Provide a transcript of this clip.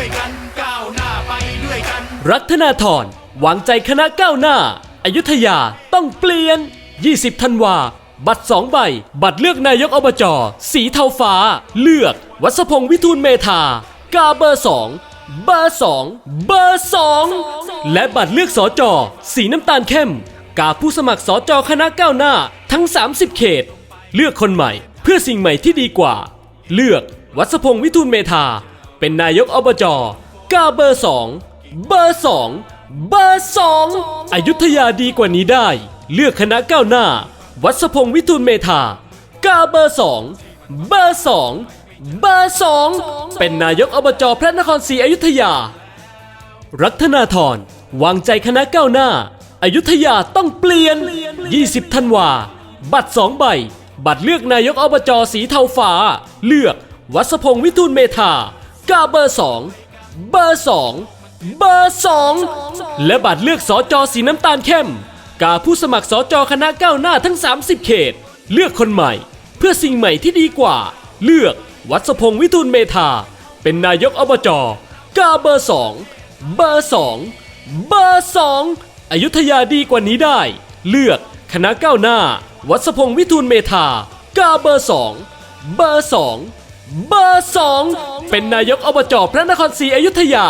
ด้วยกันก้าวหน้าไปด้วยกัน รัฐนาธรวางใจคณะก้าวหน้าอายุทยาต้องเปลี่ยน 20 ธันวา บัตร 2 ใบ บัตรเลือกนายกอบจ สีเทาฟ้า เลือก วัสพงษ์วิทูลเมธากาเบอร์ 2 เบอร์ 2 เบอร์ 2 และบัตรเลือกสอจอสีน้ำตาลเข้ม กาผู้สมัครสอจอคณะก้าวหน้าทั้ง 30 เขต เลือกคนใหม่เพื่อสิ่งใหม่ที่ดีกว่า เลือกวัสพงษ์วิทูลเมธา เป็นนายกอบจกาเบอร์2เบอร์2เบอร์2อยุธยาดีกว่านี้ได้ เลือกคณะก้าวหน้า วัสพงษ์วิทูลเมธากาเบอร์2เบอร์2เบอร์2เป็นนายกอบจพระนครศรีอยุธยา รัฐนาธรวางใจคณะก้าวหน้าอายุทยาต้องเปลี่ยน 20 ธันวา บัตร2ใบ บัตรเลือกนายกอบจสีเทาฟ้า เลือกวัสพงษ์วิทูลเมธา กาเบอร์ 2 เบอร์ 2 เบอร์ 2 และบัตรเลือกสอจอสีน้ำตาลเข้ม กาผู้สมัครสอจอคณะก้าวหน้าทั้ง 30 เขต เลือกคนใหม่ เพื่อสิ่งใหม่ที่ดีกว่า เลือกวัสพงษ์วิทูลเมธา เป็นนายกอบจกาเบอร์ 2 เบอร์ 2 เบอร์ 2 อยุธยาดีกว่านี้ได้ เลือกคณะก้าวหน้า วัสพงษ์วิทูลเมธากาเบอร์ 2 เบอร์ 2 เบอร์ 2 เป็นนายกอบจพระนครศรีอยุธยา